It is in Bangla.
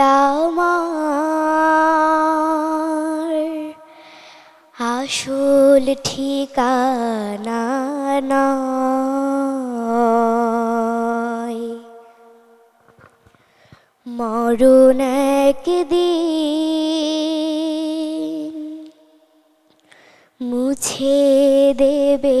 আমার আসল ঠিকানা নয় মরণ একদিন মুছে দেবে